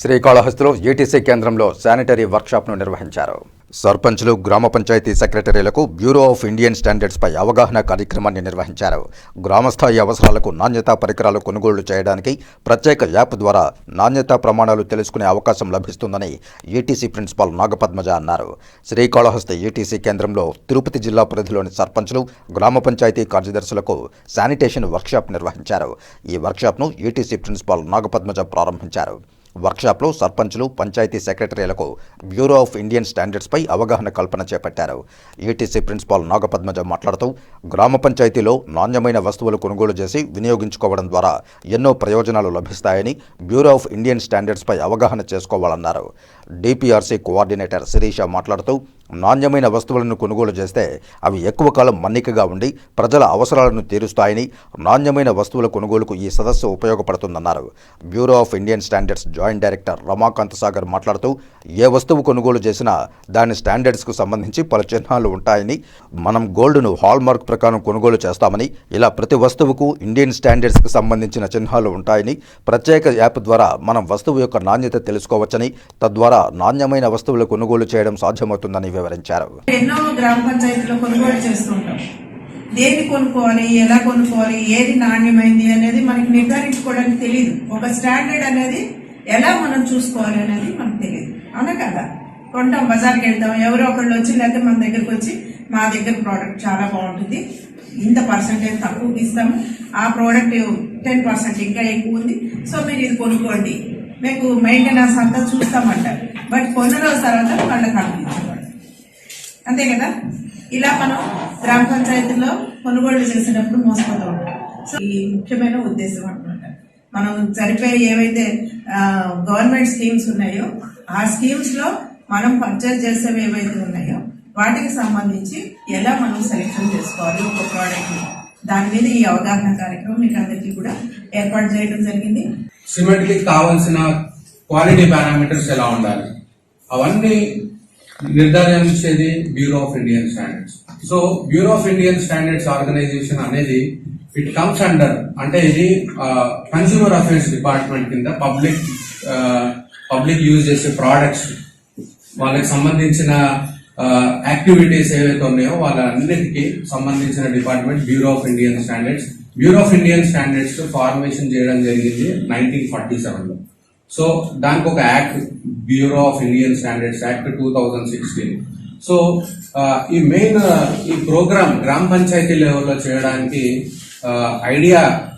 శ్రీకాళహస్తిలో ATC కేంద్రంలో sanitary వర్క్షాప్ను నిర్వహించారు. సర్పంచ్లు గ్రామ పంచాయతీ సెక్రటరీలకు బ్యూరో ఆఫ్ ఇండియన్ స్టాండర్డ్స్ పై అవగాహన కార్యక్రమాన్ని నిర్వహించారు. గ్రామస్థాయి అవసరాలకు నాణ్యతా పరికరాలు కొనుగోలు చేయడానికి ప్రత్యేక యాప్ ద్వారా నాణ్యతా ప్రమాణాలు తెలుసుకునే అవకాశం లభిస్తుందని ఏటీసీ ప్రిన్సిపాల్ నాగపద్మజ అన్నారు. శ్రీకాళహస్తి ఏటీసీ కేంద్రంలో తిరుపతి జిల్లా పరిధిలోని సర్పంచ్లు గ్రామ పంచాయతీ కార్యదర్శులకు శానిటేషన్ వర్క్షాప్ నిర్వహించారు. ఈ వర్క్షాప్ను ఏటీసీ ప్రిన్సిపాల్ నాగపద్మజ ప్రారంభించారు. వర్క్షాప్లో సర్పంచ్లు పంచాయతీ సెక్రటరీలకు బ్యూరో ఆఫ్ ఇండియన్ స్టాండర్డ్స్పై అవగాహన కల్పన చేపట్టారు. ఏటీసీ ప్రిన్సిపాల్ నాగపద్మజ మాట్లాడుతూ గ్రామ పంచాయతీలో నాణ్యమైన వస్తువులు కొనుగోలు చేసి వినియోగించుకోవడం ద్వారా ఎన్నో ప్రయోజనాలు లభిస్తాయని బ్యూరో ఆఫ్ ఇండియన్ స్టాండర్డ్స్పై అవగాహన చేసుకోవాలన్నారు. డిపిఆర్సీ కోఆర్డినేటర్ శిరీష మాట్లాడుతూ నాణ్యమైన వస్తువులను కొనుగోలు చేస్తే అవి ఎక్కువ కాలం మన్నికగా ఉండి ప్రజల అవసరాలను తీరుస్తాయని నాణ్యమైన వస్తువుల కొనుగోలుకు ఈ సదస్సు ఉపయోగపడుతుందన్నారు. Bureau of Indian standards joint director Ramakant Sagar మాట్లాడుతూ ఏ వస్తువు కొనుగోలు చేసినా దాని స్టాండర్డ్స్కు సంబంధించి పలు చిహ్నాలు ఉంటాయని మనం గోల్డ్ను హాల్మార్క్ ప్రకారం కొనుగోలు చేస్తామని ఇలా ప్రతి వస్తువుకు ఇండియన్ స్టాండర్డ్స్కి సంబంధించిన చిహ్నాలు ఉంటాయని ప్రత్యేక యాప్ ద్వారా మనం వస్తువు యొక్క నాణ్యత తెలుసుకోవచ్చని తద్వారా నాణ్యమైన వస్తువులు కొనుగోలు చేయడం సాధ్యమవుతుందని వివరించారు. ఎన్నో గ్రామ పంచాయతీలో కొనుగోలు చేస్తుంటాం. దేన్ని కొనుక్కోవాలి ఎలా కొనుక్కోవాలి ఏది నాణ్యమైంది అనేది మనకి నిర్ధారించుకోవడానికి తెలియదు ఒక స్టాండర్డ్ అనేది ఎలా మనం చూసుకోవాలి అనేది మనకు తెలియదు. అవునా కదా? కొంటాం బజార్కి వెళ్తాం ఎవరో ఒకళ్ళు వచ్చి లేకపోతే మన దగ్గరకు వచ్చి మా దగ్గర ప్రోడక్ట్ చాలా బాగుంటుంది. ఇంత పర్సెంటేజ్ తక్కువకి ఇస్తాము. ఆ ప్రోడక్ట్ టెన్ పర్సెంట్ ఇంకా ఎక్కువ ఉంది. సో మీరు ఇది కొనుక్కోండి. మీకు మెయింటెనెన్స్ అంతా చూస్తామంటారు. బట్ కొన్ని రోజుల తర్వాత వాళ్ళకి అనిపించబడదు అంతే కదా? ఇలా మనం గ్రామ పంచాయతీలో కొనుగోలు చేసేటప్పుడు మోసపోతూ. ఉంటాం సో ఈ ముఖ్యమైన ఉద్దేశం అనమాట మనం సరిపోయే ఏవైతే గవర్నమెంట్ స్కీమ్స్ ఉన్నాయో ఆ స్కీమ్స్లో మనం పర్చేజ్ చేసేవి ఏవైతే ఉన్నాయో వాటికి సంబంధించి ఎలా మనం సెలెక్షన్ చేసుకోవాలి ఒక ప్రోడక్ట్ దాని మీద ఈ అవగాహన కార్యక్రమం మీకు అందరికీ కూడా ఏర్పాటు చేయడం జరిగింది. సిమెంట్కి కావాల్సిన క్వాలిటీ పారామీటర్స్ ఎలా ఉండాలి? అవన్నీ నిర్ధారించేది bureau of Indian standards so bureau of Indian standards organisation అనేది ఇట్ కమ్స్ అండర్ అంటే ఇది కన్స్యూమర్ అఫేర్స్ డిపార్ట్మెంట్ కింద పబ్లిక్ పబ్లిక్ యూజ్ చేసే ప్రోడక్ట్స్ వాళ్ళకి సంబంధించిన యాక్టివిటీస్ ఏవైతే ఉన్నాయో వాళ్ళన్నిటికీ సంబంధించిన department bureau of Indian standards bureau of Indian standards formation చేయడం జరిగింది నైన్టీన్ ఫార్టీ సెవెన్లో సో దానికి ఒక act bureau of Indian standards act two thousand sixteen so ఈ మెయిన్ ఈ ప్రోగ్రామ్ గ్రామ పంచాయతీ లెవెల్లో చేయడానికి idea